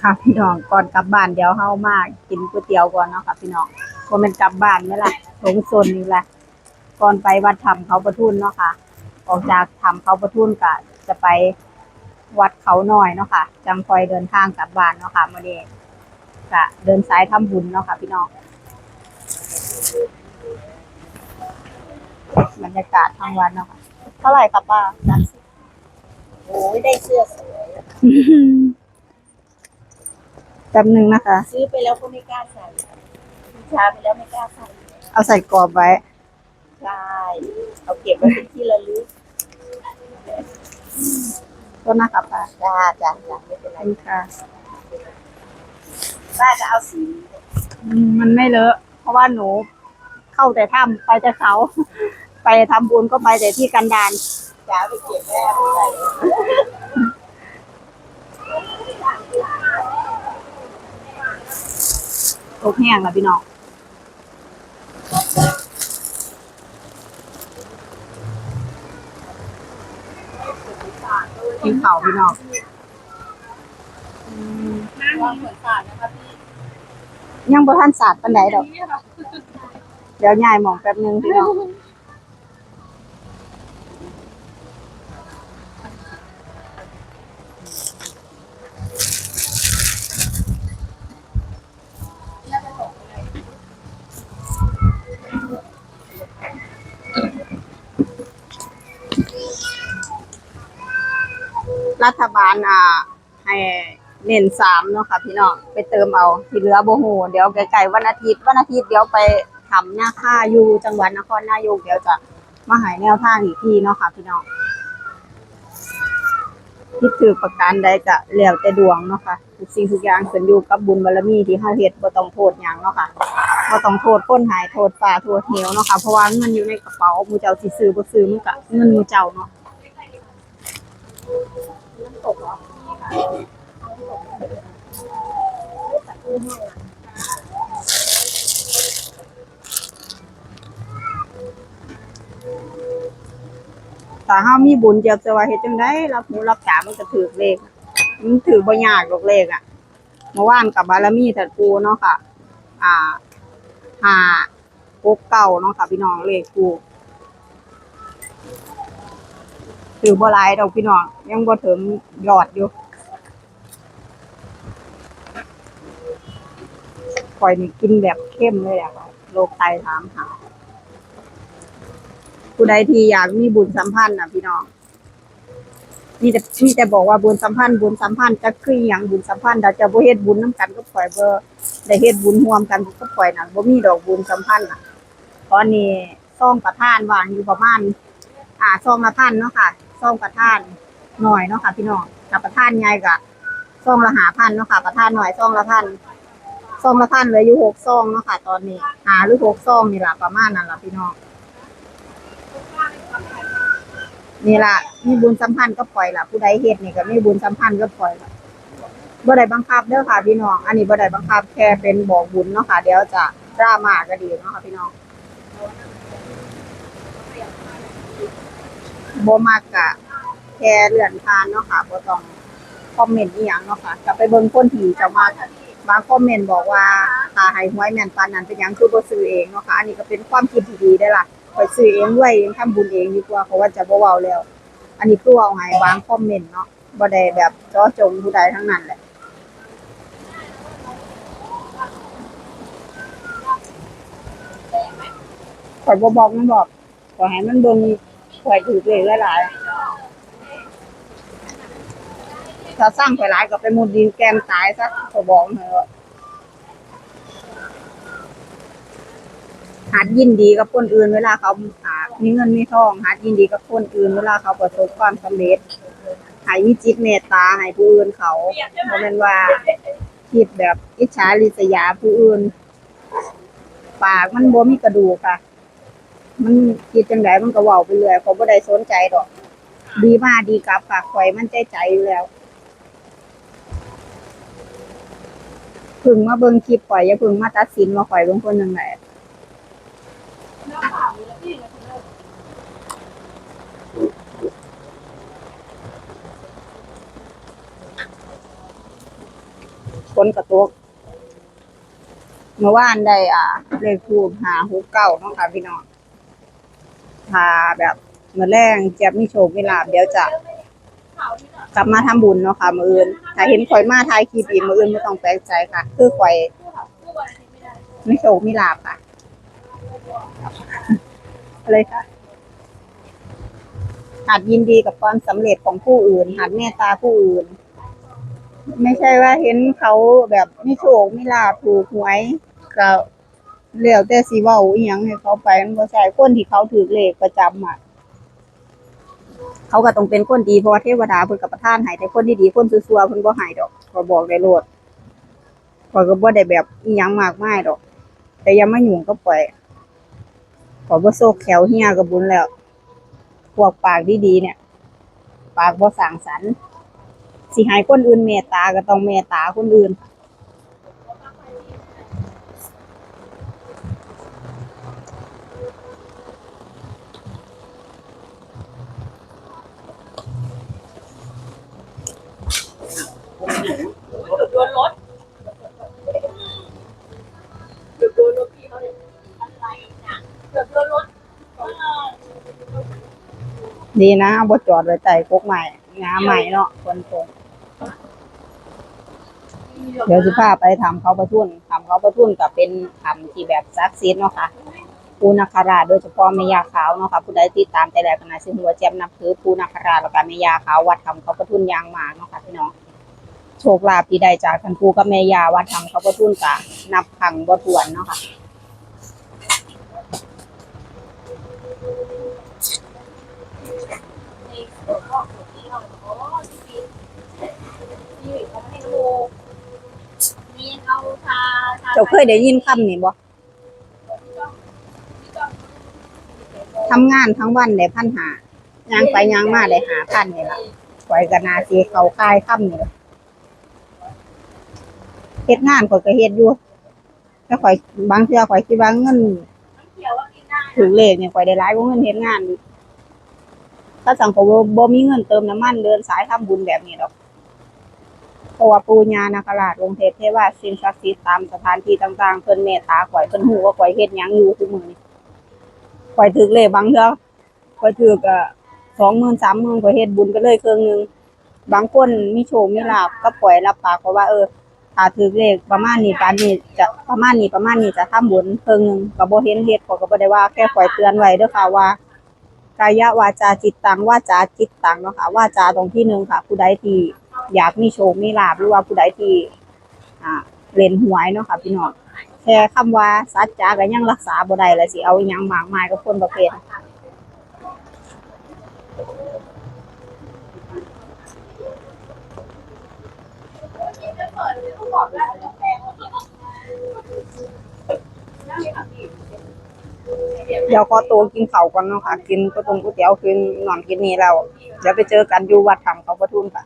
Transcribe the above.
ค่ะพี่น้องก่อนกลับบ้านเดี๋ยวเฮามากินก๋วยเตี๋ยวก่อนเนาะค่ะพี่น้องก็เป็นกลับบ้านไหมล่ะสงสนนี่แหละก่อนไปวัดธรรมเขาประทุนเนาะค่ะ ออกจากธรรมเขาประทุนก็จะไปวัดเขาหน่อยเนาะค่ะจังคอยเดินทางกลับบ้านเนาะค่ะมื่อนี้ก็เดินสายทำบุญเนาะค่ะพี่น้องบรรยากาศทางวันเนาะค่ะเท่าไหร่ครับป้าโอ้ยได้เสื้อสวย แป๊บหนึ่งนะคะ ซื้อไปแล้วก็ไม่กล้าใส่ซื้อช้าไปแล้วไม่กล้าใส่เอาใส่กรอบไว้ ใช่เอาเก็บไว้เป็นที่ระลึกต้นนะคะป้าจ้าจ้าจ้าไม่เป็นขไรอบคุณค่ะป้าจะเอาสีอืมมันไม่เลอะ เพราะว่าหนูเข้าแต่ถ้ำไปแต่เขา ไปทำบุญก็ไปแต่ที่กันดาน จ้าไปเก็บแม่ไปใส่ ตกแห้งแล้วพี่น้องกินเข่าวพี่น้องอืมวางเหมือนสารนะคะพี่ยังบ่ทันศาสตร์ปันไดดอก เดี๋ยวย้ายหมองแป๊บหนึงพี่น้อง รัฐบาลอ่าให้เน้นสามเนาะค่ะพี่น้องไปเติมเอาที่เหลือโบโหเดี๋ยวไกลๆวันอาทิตย์วันอาทิตย์เดี๋ยวไปทำหน้าค่าอยู่จังหวัดนครนายกเดี๋ยวจะมาหายแนวทางอีกทีเนาะค่ะพี่น้องที่ถือประการใดก็แล้วแต่ดวงเนาะค่ะทุกสิ่งทุกอย่างขึ้นอยู่กับบุญบารมีที่เฮาเฮ็ดบ่ต้องโทษหยังเนาะค่ะบ่ต้องโทษคนหายโทษฟ้าโทษเหวเนาะค่ะเพราะว่าเงินอยู่ในกระเป๋าหมู่เจ้าสิซื้อบ่ซื้อมันก็เงินหมู่เจ้าเนาะ ถ้าเฮามีบุญเจียบจะว่าเฮ็ดจังได๋รับหูรับตามันก็ถือเลขมันถือบ่ยากดอกเลขอะเมื่อวานกับบารมีถัดปูเนาะค่ะ อ่าห้าหกเก้าเนาะค่ะพี่น้องเลขปู ถือบ่หลายดอกพี่น้องยังบ่ถึงยอดอยู่ข่อยนี่กินแบบเข้มเลยอะโรคไตถามหาผู้ใดที่อยากมีบุญสัมพันธ์นะพี่น้องมีแต่มีแต่บอกว่าบุญสัมพันธ์บุญสัมพันธ์จะคืออย่างบุญสัมพันธ์เราจะบ่เฮ็ดบุญน้กันก็ปล่อยเบอร์ได้เฮ็ดบุญร่วมกันก็ปล่อยนะบ่มีดอกบุญสัมพันธ์น่ะตอนนี้ซองประทานวางอยู่ประมาณอ่าซองละพันเนาะค่ะ ซองประท่านหน่อยเนาะค่ะพี่น้องถ้าประท่านใหญ่ก็ซองละหาพันเนาะค่ะ ประท่านหน่อยซองละพันซองละพันเลือยู่หกซองเนาะค่ะ ตอนนี้หาหรือหกซองนี่แหละประมาณนั้นละพี่น้องนี่ละมีบุญสัมพันธ์ก็ปล่อยละผู้ใดเฮ็ดนี่ก็มีบุญสัมพันธ์ก็ปล่อยละบ่ได้บังคับเด้อค่ะพี่น้อง อันนี้บ่ได้บังคับแค่เป็นบอกบุญเนาะค่ะ เดี๋ยวจะดราม่าก็ดีเนาะค่ะพี่น้อง บ่มักกะแค่เลื่อนผ่านเนาะค่ะบ่ต้องคอมเมนต์อีหยังเนาะค่ะก็ไปเบิ่งคนที่จะมาบางคอมเมนต์บอกว่าถ้าให้หวยแม่นปานนั้นเป็นหยังคือบ่ซื้อเองเนาะค่ะอันนี้ก็เป็นความคิดที่ดีได้ล่ะไปซื้อเองด้วยเองทำบุญเองดีกว่าเพราะว่าจะบ่เว้าแล้ว อันนี้คือเอาให้วางคอมเมนต์เนาะบ่ได้แบบเจาะจงผู้ใดทั้งนั้นแหละข่อยบ่บอกมันบอกขอให้มันเบิ่ง ข่อยถือเลขหลายๆถ้าสร้างข่อยหลายก็ไปมุดดินแกมตายซะข่อยบอกให้ว่าหัดยินดีกับคนอื่นเวลาเขาหามีเงินมีทองหัดยินดีกับคนอื่นเวลาเขาประสบความสำเร็จให้มีจิตเมตตาให้ผู้อื่นเขาบ่แม่นว่าคิดแบบอิจฉาริษยาผู้อื่น ปากมันบ่มีกระดูกค่ะ มันคิดจังไดมันก็เว้าไปเรื่อยเขาบ่ได้สนใจดอก ดีมาดีกลับค่ะข่อยมันใจใจอยู่แล้วเพึ่งมาเบิ่งคลิปข่อยอย่าเพึ่งมาตัดสินว่าข่อยเป็นคนจังไดฝนกระตกเมื่อวานได้อ่าเลขทูบหาหูเก้าเนาะค่ะพี่น้อง ถ้าแบบเมื่อแรงเจ็บมีโชคมีลาบเดี๋ยวจะกลับมาทำบุญเนาะค่ะมืออื่นถ้าเห็นข่อยมาทายคลิปอีกมืออื่นไม่ต้องแปลกใจค่ะ คือข่อยไม่โชคมีลาบค่ะอะไรค่ะหัดยินดีกับความสำเร็จของผู้อื่น หัดเมตตาผู้อื่น ไม่ใช่ว่าเห็นเขาแบบไม่โชคไม่ลาบถูกหวยก็ เลี้ยวแต่สิเว้าอีหยังให้เขาไปมันบ่ใช่คนที่เขาถือเลขประจำอะ เขาก็ต้องเป็นคนดีเพราะว่าเทวดาเพิ่นกับประทานให้แต่คนที่ดีคนซัวๆเพิ่นบ่ให้ดอกก็บอกได้โลดขอยก็บ่ได้แบบอีหยังมากมายดอก แต่อย่ามายุ่งกับข่อยขอยบ่โซกแขวเฮียกับบุญแล้ว พวกปากดีๆเนี่ย ปากบ่สร้างสรรค์สิให้คนอื่นเมตตาก็ต้องเมตตาคนอื่นโด ดีนะเอาบ่จอดไว้ใต้กกใหม่งาใหม่เนาะคนตกเดี๋ยวสิพาไปทำเขาประทุนทำเขาประทุนกับเป็นทำที่แบบซักซีดเนาะค่ะปูนาคาราโดยเฉพาะแม่ยาขาวเนาะค่ะผู้ใดติดตามแต่แรกน่าสิฮู้ว่าแจมนับถือปูนาคาราแล้วก็แม่ยาขาววัดทำเขาประทุนยางมาเนาะค่ะพี่น้องโชคลาภที่ได้จากท่านปูกับแม่ยาวัดทำเขาประทุนก็นับครั้งบ่ถ้วนเนาะค่ะ เจ้าเคยได้ยินคำนี้บ่ทำงานทั้งวันได้พันหายางไปยางมาได้หาพันนี่ล่ะข่อยก็น่าสิเขาคายคำนี่ล่ะเฮ็ดงานข่อยก็เฮ็ดอยู่แต่ข่อยบางเทื่อข่อยคิดว่าเงินเงินถึงเลขเนี่ยข่อยได้หลายกว่าเงินเฮ็ดงานถ้าสั่งคมบ่บ่มีเงินเติมน้ำมันเดินสายทำบุญแบบนี้ดอก เพราะว่าปู่ย่านาคราชองค์เทพเทวาสิ่งศักดิ์สิทธิ์ตามสถานที่ต่างๆ เพิ่นเมตตาข่อยเพิ่นฮู้ว่าข่อยเฮ็ดหยังอยู่ทุกมื้อนี้ข่อยถึกเลขบางเทื่อข่อยถึกอะ20,000 30,000ข่อยเฮ็ดบุญไปเลยเครึ่องหนึงบางคนมีโชคมีลาภก็ปล่อยรับปากเขาว่าเออถ้าถือเลขประมาณนี้ปานนี้จะประมาณนี้ประมาณนี้จะทำบุญเพิ่งนึงก็บ่เห็นเฮ็ดเขาก็บ่ได้ว่าแค่ปล่อยเตือนไว้เด้อค่ะว่ากายวาจาจิตตังวาจาจิตตังเนาะค่ะวาจาตรงที่หนึ่งค่ะ ผู้ใดที่ อยากมีโชค มีลาภหรือว่าผู้ใดที่อ่าเล่นหวยเนาะค่ะพี่น้องแค่คำว่าสัจจะก็ยังรักษาบ่ได้แล้วสิเอาอิหยังมากมายกับคนประเภทเดี๋ยวขอตัวกินข้าก่อนเนาะค่ะ กินก็ตรงก๋วยเตี๋ยวกินนอนกินนี่แล้วเดี๋ยวไปเจอกันอยู่วัดธรรมเขาปทุมค่ะ